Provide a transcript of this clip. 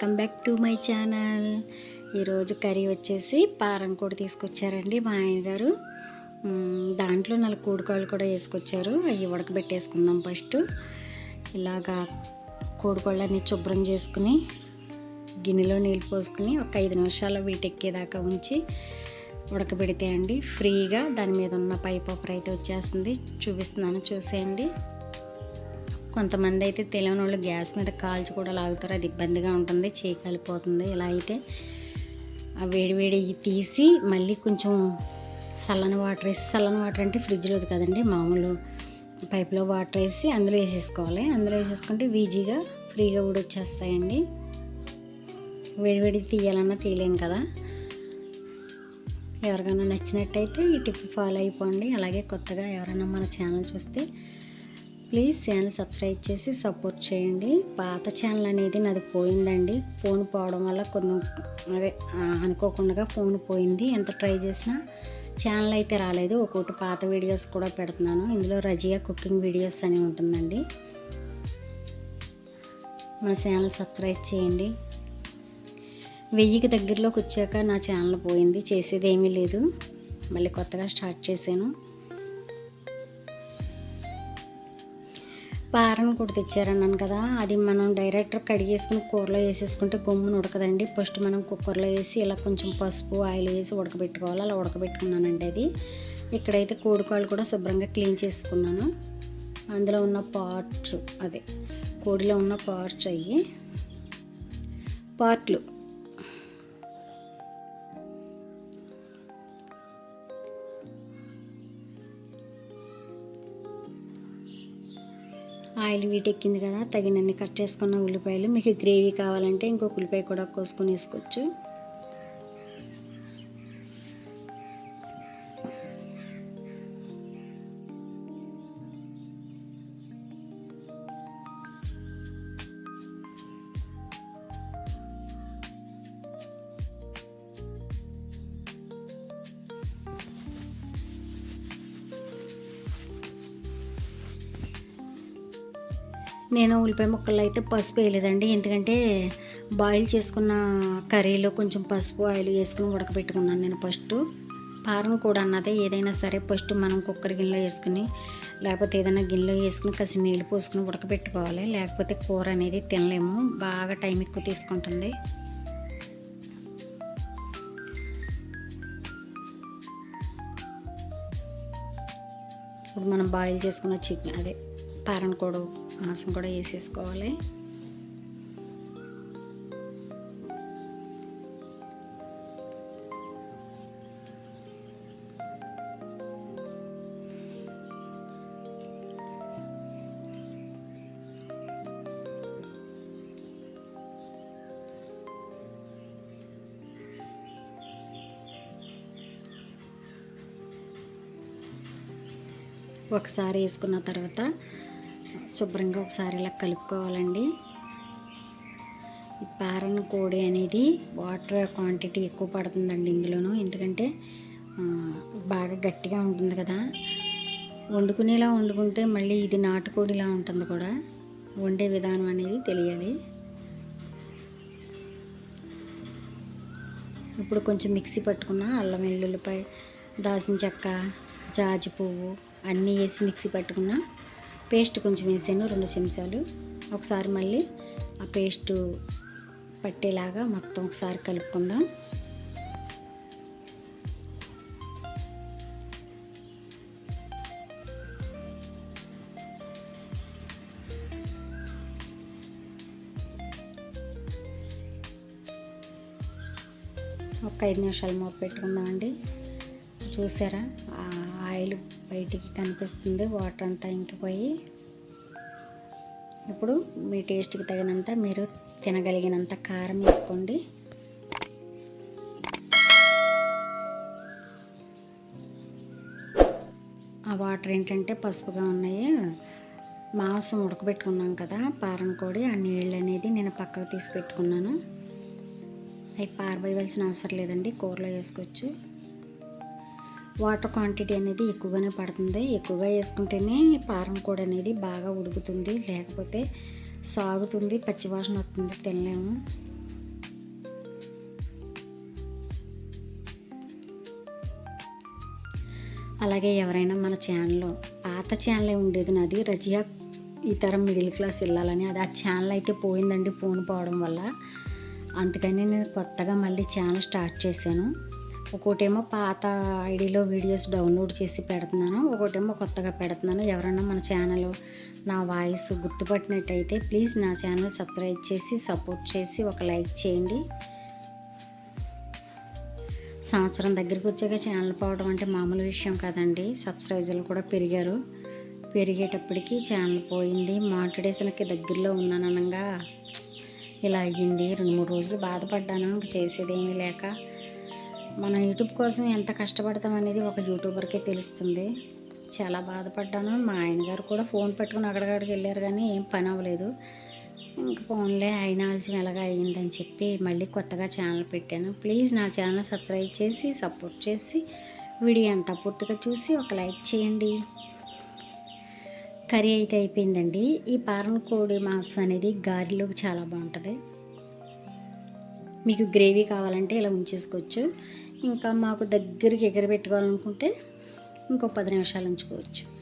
Welcome back to my channel. ఈరోజు curry వచ్చేసి పారం కూడా తీసుకొచ్చారండి మా ఆయన గారు. దాంట్లో నాలుగు కోడికాయలు కూడా వేసుకొచ్చారు. అవి ఉడకబెట్టేసుకుందాం ఫస్ట్. ఇలాగా కోడికాళ్ళని శుభ్రం చేసుకుని గిన్నెలో నీళ్ళు పోసుకుని ఒక ఐదు నిమిషాలు వీటెక్కేదాకా ఉంచి ఉడకబెడితే అండి ఫ్రీగా దాని మీద ఉన్న పై అయితే వచ్చేస్తుంది. చూపిస్తున్నాను చూసేయండి. కొంతమంది అయితే తెలియని వాళ్ళు గ్యాస్ మీద కాల్చి కూడా లాగుతారు. అది ఇబ్బందిగా ఉంటుంది. చేయి ఇలా అయితే ఆ వేడివేడి తీసి మళ్ళీ కొంచెం చల్లని వాటర్ వేసి చల్లని వాటర్ అంటే ఫ్రిడ్జ్లోది కదండి మామూలు పైప్లో వాటర్ వేసి అందులో వేసేసుకోవాలి. అందులో వేసేసుకుంటే ఈజీగా ఫ్రీగా కూడా వచ్చేస్తాయండి వేడివేడి తీయాలన్నా తీయలేం కదా. ఎవరికైనా నచ్చినట్టయితే ఈ టిప్ ఫాలో అయిపోండి. అలాగే కొత్తగా ఎవరైనా మన ఛానల్ చూస్తే ప్లీజ్ ఛానల్ సబ్స్క్రైబ్ చేసి సపోర్ట్ చేయండి. పాత ఛానల్ అనేది నాది పోయిందండి. ఫోన్ పోవడం వల్ల కొన్ని అదే అనుకోకుండా ఫోన్ పోయింది. ఎంత ట్రై చేసినా ఛానల్ అయితే రాలేదు. ఒక్కొక్కటి పాత వీడియోస్ కూడా పెడుతున్నాను. ఇందులో రజియా కుకింగ్ వీడియోస్ అని ఉంటుందండి. మన ఛానల్ సబ్స్క్రైబ్ చేయండి. వెయ్యికి దగ్గరలోకి వచ్చాక నా ఛానల్ పోయింది. చేసేది ఏమీ లేదు. మళ్ళీ కొత్తగా స్టార్ట్ చేశాను. పారను కూడా తెచ్చారన్నాను కదా అది మనం డైరెక్ట్ కడిగేసుకుని కూరలో వేసేసుకుంటే గమ్మున ఉడకదండి. ఫస్ట్ మనం కుక్కర్లో వేసి ఇలా కొంచెం పసుపు ఆయిల్ వేసి ఉడకబెట్టుకోవాలి. అలా ఉడకబెట్టుకున్నానండి అది. ఇక్కడైతే కోడికాళ్ళు కూడా శుభ్రంగా క్లీన్ చేసుకున్నాను. అందులో ఉన్న పార్ట్స్ అదే కోడిలో ఉన్న పార్ట్స్ అయ్యి పార్ట్లు. ఆయిల్ వీటెక్కింది కదా తగినన్ని కట్ చేసుకున్న ఉల్లిపాయలు మీకు గ్రేవీ కావాలంటే ఇంకొక ఉల్లిపాయ కూడా కోసుకొని వేసుకోవచ్చు. నేను ఉల్లిపాయ ముక్కలు అయితే పసుపు వేయలేదండి. ఎందుకంటే బాయిల్ చేసుకున్న కర్రీలో కొంచెం పసుపు ఆయిల్ వేసుకుని ఉడకబెట్టుకున్నాను నేను ఫస్ట్. పారం కూడా అన్నదే ఏదైనా సరే ఫస్ట్ మనం కుక్కర్ గిన్నెలో వేసుకుని లేకపోతే ఏదైనా గిన్నెలో వేసుకుని కాసి నీళ్ళు పోసుకుని ఉడకబెట్టుకోవాలి. లేకపోతే కూర అనేది తినలేము. బాగా టైం ఎక్కువ తీసుకుంటుంది. ఇప్పుడు మనం బాయిల్ చేసుకున్న చికెన్ అదే. పారన్ కూడా మాంసం కూడా వేసేసుకోవాలి. ఒకసారి వేసుకున్న తర్వాత శుభ్రంగా ఒకసారి ఇలా కలుపుకోవాలండి. ఈ పారన కోడి అనేది వాటర్ క్వాంటిటీ ఎక్కువ పడుతుందండి ఇందులోనూ. ఎందుకంటే బాగా గట్టిగా ఉంటుంది కదా. వండుకునేలా వండుకుంటే మళ్ళీ ఇది నాటుకోడిలా ఉంటుంది కూడా. వండే విధానం అనేది తెలియాలి. ఇప్పుడు కొంచెం మిక్సీ పట్టుకున్న అల్లం వెల్లుల్లిపాయ దాల్చిన చెక్క జాజి పువ్వు అన్నీ వేసి మిక్సీ పట్టుకున్న పేస్ట్ కొంచెం వేసాను రెండు చెంచాలు. ఒకసారి మళ్ళీ ఆ పేస్ట్ పట్టేలాగా మొత్తం ఒకసారి కలుపుకుందాం. ఒక ఐదు నిమిషాలు మూత పెట్టుకుందామండి. చూసారా? ఆ ఆయిల్ బయటికి కనిపిస్తుంది వాటర్ అంతా ఇంకిపోయి. ఇప్పుడు మీ టేస్ట్కి తగినంత మీరు తినగలిగినంత కారం వేసుకోండి. ఆ వాటర్ ఏంటంటే పసుపుగా ఉన్నాయి. మాంసం ఉడకబెట్టుకున్నాం కదా పారం కోడి ఆ నీళ్ళు అనేది నేను పక్కకు తీసి పెట్టుకున్నాను. అవి పారబోయవలసిన అవసరం లేదండి కూరలో వేసుకోవచ్చు. వాటర్ క్వాంటిటీ అనేది ఎక్కువగానే పడుతుంది. ఎక్కువగా వేసుకుంటేనే పారం కూడా అనేది బాగా ఉడుకుతుంది. లేకపోతే సాగుతుంది. పచ్చివాసన వస్తుంది. తినలేము. అలాగే ఎవరైనా మన ఛానల్లో పాత ఛానల్ ఉండేది నాది. రజియా ఈ తరం మిడిల్ క్లాస్ వెళ్ళాలని అది ఆ ఛానల్ అయితే పోయిందండి ఫోన్ పోవడం వల్ల. అందుకని నేను కొత్తగా మళ్ళీ ఛానల్ స్టార్ట్ చేశాను. ఒకటేమో పాత ఐడిలో వీడియోస్ డౌన్లోడ్ చేసి పెడుతున్నాను ఒకటేమో కొత్తగా పెడుతున్నాను. ఎవరైనా మన ఛానల్ నా వాయిస్ గుర్తుపట్టినట్టయితే ప్లీజ్ నా ఛానల్ సబ్స్క్రైబ్ చేసి సపోర్ట్ చేసి ఒక లైక్ చేయండి. సంవత్సరం దగ్గరికి వచ్చాక ఛానల్ పోవడం అంటే మామూలు విషయం కదండి. సబ్స్క్రైజర్లు కూడా పెరిగారు. పెరిగేటప్పటికి ఛానల్ పోయింది. మానిటైజేషన్కి దగ్గరలో ఉన్నాననగా ఇలా అయ్యింది. రెండు మూడు రోజులు బాధపడ్డాను. ఇంక చేసేది ఏమీ లేక మన యూట్యూబ్ కోసం ఎంత కష్టపడతాం అనేది ఒక యూట్యూబర్కే తెలుస్తుంది. చాలా బాధపడ్డాను. మా ఆయన గారు కూడా ఫోన్ పెట్టుకుని అక్కడికక్కడికి వెళ్ళారు కానీ ఏం పని అవ్వలేదు. ఇంక ఫోన్లే అయిన ఆలస్యం ఎలాగా అయ్యిందని చెప్పి మళ్ళీ కొత్తగా ఛానల్ పెట్టాను. ప్లీజ్ నా ఛానల్ సబ్స్క్రైబ్ చేసి సపోర్ట్ చేసి వీడియో అంతా పూర్తిగా చూసి ఒక లైక్ చేయండి. కర్రీ అయితే అయిపోయిందండి. ఈ పారన్ కోడి మాంసం అనేది గారెలోకి చాలా బాగుంటుంది. మీకు గ్రేవీ కావాలంటే ఇలా ఉంచేసుకోవచ్చు ఇంకా మాకు దగ్గరికి ఎగరబెట్టుకోవాలనుకుంటే ఇంకో పది నిమిషాలు ఉంచుకోవచ్చు.